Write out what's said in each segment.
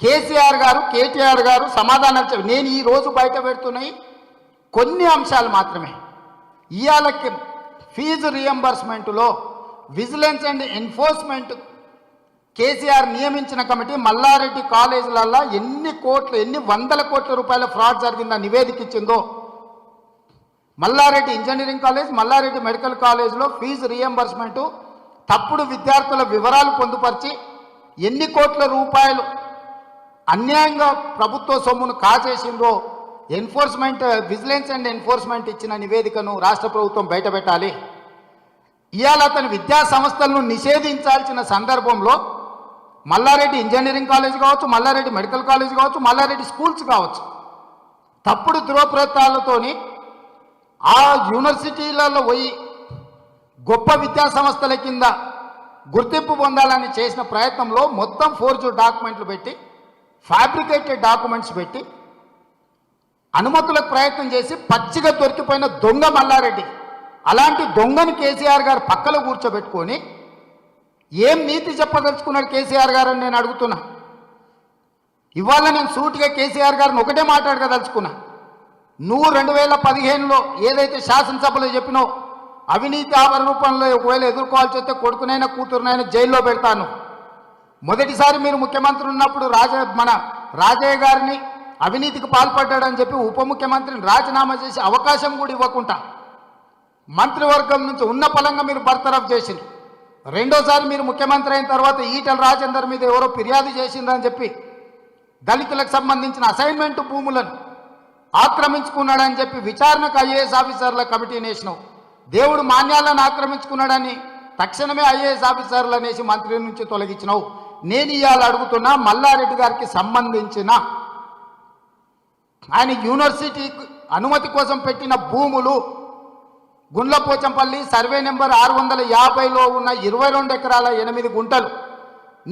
కేసీఆర్ గారు కేటీఆర్ గారు సమాధానం నేను ఈ రోజు బయట పెడుతున్నాయి కొన్ని అంశాలు మాత్రమే. ఇవాళకి ఫీజు రియంబర్స్మెంట్లో విజిలెన్స్ అండ్ ఎన్ఫోర్స్మెంట్ కేసీఆర్ నియమించిన కమిటీ మల్లారెడ్డి కాలేజీలలో ఎన్ని కోట్లు ఎన్ని వందల కోట్ల రూపాయల ఫ్రాడ్ జరిగిందా నివేదిక ఇచ్చిందో. Mallareddy engineering college Mallareddy medical కాలేజ్లో ఫీజు రియంబర్స్మెంటు తప్పుడు విద్యార్థుల వివరాలు పొందుపరిచి ఎన్ని కోట్ల రూపాయలు అన్యాయంగా ప్రభుత్వ సొమ్మును కాజేసిందో ఎన్ఫోర్స్మెంట్ విజిలెన్స్ అండ్ ఎన్ఫోర్స్మెంట్ ఇచ్చిన నివేదికను రాష్ట్ర ప్రభుత్వం బయటపెట్టాలి ఇవాళ అతని విద్యా సంస్థలను నిషేధించాల్సిన సందర్భంలో మల్లారెడ్డి ఇంజనీరింగ్ కాలేజ్ కావచ్చు మల్లారెడ్డి మెడికల్ కాలేజ్ కావచ్చు మల్లారెడ్డి స్కూల్స్ కావచ్చు. తప్పుడు ధృవప్రతాలతోని ఆ యూనివర్సిటీలలో పోయి గొప్ప విద్యా సంస్థల కింద గుర్తింపు పొందాలని చేసిన ప్రయత్నంలో మొత్తం ఫోర్జు డాక్యుమెంట్లు పెట్టి ఫ్యాబ్రికేటెడ్ డాక్యుమెంట్స్ పెట్టి అనుమతులకు ప్రయత్నం చేసి పచ్చిగా దొరికిపోయిన దొంగ మల్లారెడ్డి అలాంటి దొంగని కేసీఆర్ గారు పక్కలో కూర్చోబెట్టుకొని ఏం నీతి చెప్పదలుచుకున్నాడు కేసీఆర్ గారు అని నేను అడుగుతున్నా. ఇవాళ నేను సూటిగా కేసీఆర్ గారిని ఒకటే మాట్లాడగదలుచుకున్నా. నువ్వు రెండు వేల పదిహేనులో ఏదైతే శాసనసభలో చెప్పినో అవినీతి ఆవరణ రూపంలో ఒకవేళ ఎదుర్కోవాల్సి వస్తే కొడుకునైనా కూతురునైనా జైల్లో పెడతాను. మొదటిసారి మీరు ముఖ్యమంత్రి ఉన్నప్పుడు రాజ మన రాజయ్య గారిని అవినీతికి పాల్పడ్డాడని చెప్పి ఉప ముఖ్యమంత్రిని రాజీనామా చేసి అవకాశం కూడా ఇవ్వకుండా మంత్రివర్గం నుంచి ఉన్న పలంగా మీరు బర్తరఫ్ చేసింది రెండోసారి మీరు ముఖ్యమంత్రి అయిన తర్వాత ఈటల రాజేందర్ మీద ఎవరో ఫిర్యాదు చేసిందని చెప్పి దళితులకు సంబంధించిన అసైన్మెంట్ భూములను ఆక్రమించుకున్నాడని చెప్పి విచారణకు ఐఏఎస్ ఆఫీసర్ల కమిటీ వేసినావు దేవుడు మాన్యాలను ఆక్రమించుకున్నాడని తక్షణమే ఐఏఎస్ ఆఫీసర్లు అనేసి మంత్రి నుంచి తొలగించినావు. నేను ఇవాళ అడుగుతున్నా మల్లారెడ్డి గారికి సంబంధించిన ఆయన యూనివర్సిటీ అనుమతి కోసం పెట్టిన భూములు గుండ్లపోచంపల్లి సర్వే నెంబర్ ఆరు వందల యాభైలో ఉన్న ఇరవై రెండు ఎకరాల ఎనిమిది గుంటలు.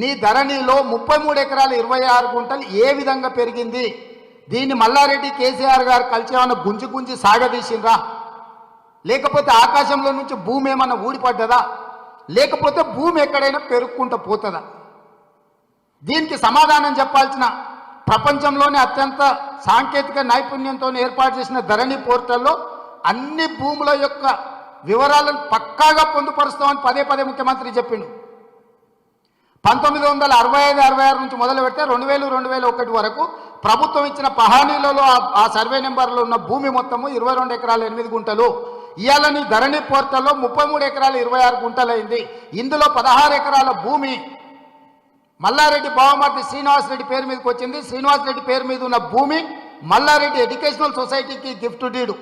నీ ధరణిలో ముప్పై మూడు ఎకరాల ఇరవై ఆరు గుంటలు ఏ విధంగా పెరిగింది? దీన్ని మల్లారెడ్డి కేసీఆర్ గారు కలిసి ఏమైనా గుంజి గుంజి సాగదీసిండ్రా? లేకపోతే ఆకాశంలో నుంచి భూమి ఏమన్నా ఊడిపడ్డదా? లేకపోతే భూమి ఎక్కడైనా పెరుక్కుంటూ పోతుందా? దీనికి సమాధానం చెప్పాల్సిన ప్రపంచంలోనే అత్యంత సాంకేతిక నైపుణ్యంతో ఏర్పాటు చేసిన ధరణి పోర్టల్లో అన్ని భూముల యొక్క వివరాలను పక్కాగా పొందుపరుస్తామని పదే పదే ముఖ్యమంత్రి చెప్పిండు. పంతొమ్మిది వందల అరవై ఐదు అరవై ఆరు నుంచి మొదలు పెడితే రెండు వేలు రెండు వేల ఒకటి వరకు ప్రభుత్వం ఇచ్చిన పహానీలలో ఆ- సర్వే నెంబర్లో ఉన్న భూమి మొత్తము ఇరవై రెండు ఎకరాల ఎనిమిది గుంటలు. ఇవాళ ధరణి పోర్టల్లో ముప్పై మూడు ఎకరాలు ఇరవై ఆరు గుంటలైంది. ఇందులో పదహారు ఎకరాల భూమి మల్లారెడ్డి బావమర్తి శ్రీనివాసరెడ్డి పేరు మీదకి వచ్చింది. శ్రీనివాసరెడ్డి పేరు మీద ఉన్న భూమి మల్లారెడ్డి ఎడ్యుకేషనల్ సొసైటీకి గిఫ్ట్ డీడు.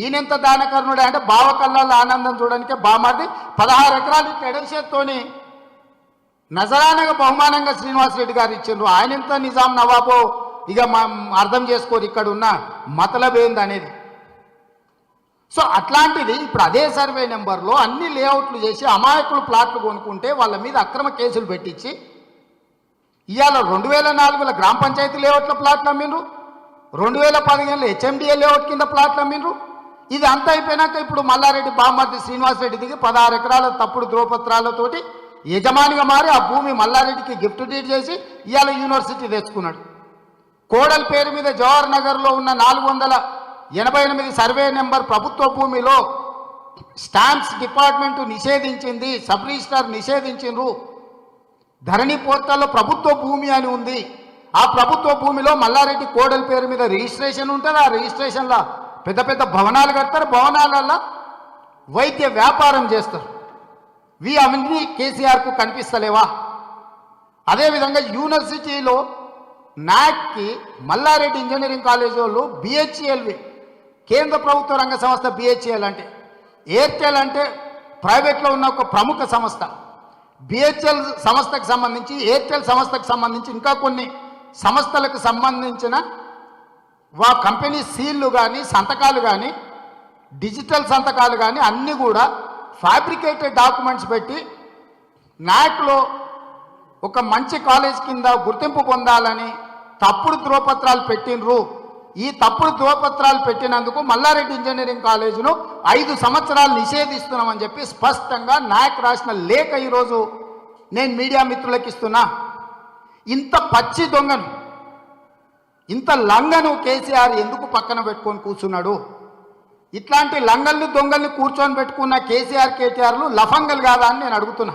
ఈయనెంత దానకర్ణుడే అంటే బావ ఆనందం చూడడానికి బామర్ది పదహారు ఎకరాలు ఎడవిషత్తోని నజరానగా బహుమానంగా శ్రీనివాసరెడ్డి గారు ఇచ్చిండ్రు. ఆయన ఎంత నిజాం నవాబో? ఇక అర్థం చేసుకోరు ఇక్కడ ఉన్న మతలబేంది అనేది సో అట్లాంటిది ఇప్పుడు అదే సర్వే నెంబర్లో అన్ని లేఅవుట్లు చేసి అమాయకులు ప్లాట్లు కొనుక్కుంటే వాళ్ళ మీద అక్రమ కేసులు పెట్టించి ఇవాళ రెండు వేల నాలుగులో గ్రామ పంచాయతీ లేఅవుట్లో ప్లాట్లు అమ్మిండ్రు. రెండు వేల పదిహేనులో హెచ్ఎండిఏ లేఅవుట్ కింద ప్లాట్లు అమ్మిండ్రు. ఇది అంతా అయిపోయినాక ఇప్పుడు మల్లారెడ్డి బామ్మర్ది శ్రీనివాసరెడ్డి దిగి పదహారు ఎకరాల తప్పుడు ధ్రువపత్రాలతోటి యజమానిగా మారి ఆ భూమి మల్లారెడ్డికి గిఫ్ట్ డీడ్ చేసి ఇవాళ యూనివర్సిటీ తెచ్చుకున్నాడు. కోడల్ పేరు మీద జవహర్ నగర్లో ఉన్న నాలుగు వందల ఎనభై ఎనిమిది సర్వే నెంబర్ ప్రభుత్వ భూమిలో స్టాంప్స్ డిపార్ట్మెంట్ నిషేధించింది సబ్ రిజిస్టార్ నిషేధించిండ్రు. ధరణి పోర్టల్లో ప్రభుత్వ భూమి అని ఉంది. ఆ ప్రభుత్వ భూమిలో మల్లారెడ్డి కోడలి పేరు మీద రిజిస్ట్రేషన్ ఉంటుంది. ఆ రిజిస్ట్రేషన్లో పెద్ద పెద్ద భవనాలు కడతారు. భవనాలల్లో వైద్య వ్యాపారం చేస్తారు. వి అవన్నీ కేసీఆర్కు కనిపిస్తలేవా? అదేవిధంగా యూనివర్సిటీలో నాక్కి మల్లారెడ్డి ఇంజనీరింగ్ కాలేజ్ వాళ్ళు బిహెచ్ఎల్వి కేంద్ర ప్రభుత్వ రంగ సంస్థ బిహెచ్ఎల్ అంటే ఎయిర్టెల్ అంటే ప్రైవేట్లో ఉన్న ఒక ప్రముఖ సంస్థ. బిహెచ్ఎల్ సంస్థకు సంబంధించి ఎయిర్టెల్ సంస్థకు సంబంధించి ఇంకా కొన్ని సంస్థలకు సంబంధించిన వా కంపెనీ సీల్లు కానీ సంతకాలు కానీ డిజిటల్ సంతకాలు కానీ అన్నీ కూడా ఫ్యాబ్రికేటెడ్ డాక్యుమెంట్స్ పెట్టి నాక్లో ఒక మంచి కాలేజ్ కింద గుర్తింపు పొందాలని తప్పుడు ధ్రువపత్రాలు పెట్టినరు ఈ తప్పుడు ధ్రువపత్రాలు పెట్టినందుకు మల్లారెడ్డి ఇంజనీరింగ్ కాలేజీను ఐదు సంవత్సరాలు నిషేధిస్తున్నామని చెప్పి స్పష్టంగా నాయక్ రాసిన లేఖ ఈరోజు నేను మీడియా మిత్రులకు ఇస్తున్నా. ఇంత పచ్చి దొంగను ఇంత లంగను కేసీఆర్ ఎందుకు పక్కన పెట్టుకొని కూర్చున్నాడు? ఇట్లాంటి లంగల్ని దొంగల్ని కూర్చొని పెట్టుకున్న కేసీఆర్ కేటీఆర్లు లఫంగలు కాదా అని నేను అడుగుతున్నా.